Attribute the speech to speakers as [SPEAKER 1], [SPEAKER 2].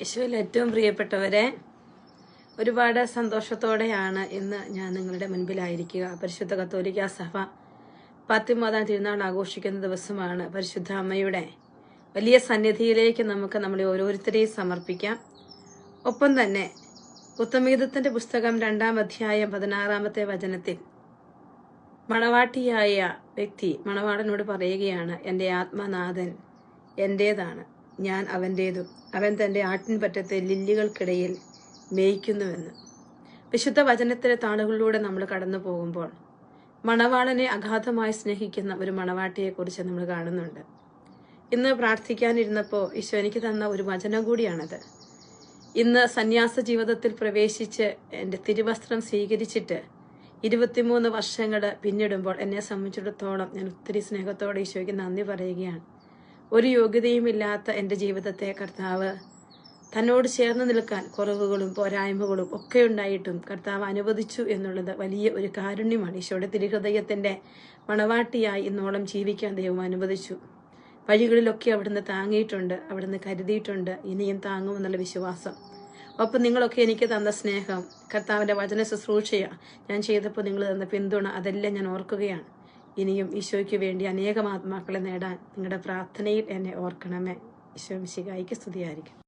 [SPEAKER 1] യേശുവിൽ ഏറ്റവും പ്രിയപ്പെട്ടവരെ ഒരുപാട് സന്തോഷത്തോടെയാണ് ഇന്ന് ഞാൻ നിങ്ങളുടെ മുൻപിലായിരിക്കുക. പരിശുദ്ധ കത്തോലിക്ക സഭ പത്തിമതാം തിരുനാൾ ആഘോഷിക്കുന്ന ദിവസമാണ്. പരിശുദ്ധ അമ്മയുടെ വലിയ സന്നിധിയിലേക്ക് നമുക്ക് നമ്മളെ ഓരോരുത്തരെയും സമർപ്പിക്കാം. ഒപ്പം തന്നെ ഉത്തമീതത്തിന്റെ പുസ്തകം രണ്ടാം അധ്യായം പതിനാറാമത്തെ വചനത്തിൽ മണവാട്ടിയായ വ്യക്തി മണവാടനോട് പറയുകയാണ് എന്റെ ആത്മനാഥൻ എന്റേതാണ് ഞാൻ അവന്റേതും അവൻ തന്റെ ആട്ടിൻപറ്റത്തെ ലില്ലികൾക്കിടയിൽ മേയ്ക്കുന്നുവെന്ന്. വിശുദ്ധ വചനത്തിലെ താളുകളിലൂടെ നമ്മൾ കടന്നു പോകുമ്പോൾ മണവാളനെ അഗാധമായി സ്നേഹിക്കുന്ന ഒരു മണവാട്ടിയെക്കുറിച്ച് നമ്മൾ കാണുന്നുണ്ട്. ഇന്ന് പ്രാർത്ഥിക്കാനിരുന്നപ്പോൾ ഈശോ എനിക്ക് തന്ന ഒരു വചനം കൂടിയാണത്. ഇന്ന് സന്യാസ ജീവിതത്തിൽ പ്രവേശിച്ച് എന്റെ തിരുവസ്ത്രം സ്വീകരിച്ചിട്ട് ഇരുപത്തിമൂന്ന് വർഷങ്ങൾ പിന്നിടുമ്പോൾ എന്നെ സംബന്ധിച്ചിടത്തോളം ഞാൻ ഒത്തിരി സ്നേഹത്തോടെ ഈശോയ്ക്ക് നന്ദി പറയുകയാണ്. ഒരു യോഗ്യതയുമില്ലാത്ത എന്റെ ജീവിതത്തെ കർത്താവ് തന്നോട് ചേർന്ന് നിൽക്കാൻ കുറവുകളും പോരായ്മകളും ഒക്കെ ഉണ്ടായിട്ടും കർത്താവ് അനുവദിച്ചു എന്നുള്ളത് വലിയ ഒരു കാരുണ്യമാണ്. ഈശോയുടെ തിരുഹൃദയത്തിന്റെ മണവാട്ടിയായി ഇന്നോളം ജീവിക്കാൻ ദൈവം അനുവദിച്ചു. വഴികളിലൊക്കെ അവിടുന്ന് താങ്ങിയിട്ടുണ്ട് അവിടുന്ന് കരുതിയിട്ടുണ്ട് ഇനിയും താങ്ങുമെന്നുള്ള വിശ്വാസം. ഒപ്പം നിങ്ങളൊക്കെ എനിക്ക് തന്ന സ്നേഹം കർത്താവിന്റെ വചന ശുശ്രൂഷയാണ് ഞാൻ ചെയ്തപ്പോൾ നിങ്ങൾ തന്ന പിന്തുണ അതെല്ലാം ഞാൻ ഓർക്കുകയാണ്. ഇനിയും ഈശോയ്ക്ക് വേണ്ടി അനേകം ആത്മാക്കളെ നേടാൻ നിങ്ങളുടെ പ്രാർത്ഥനയിൽ എന്നെ ഓർക്കണമേ. ഈശോ മിശികായിക്ക് സ്തുതിയായിരിക്കും.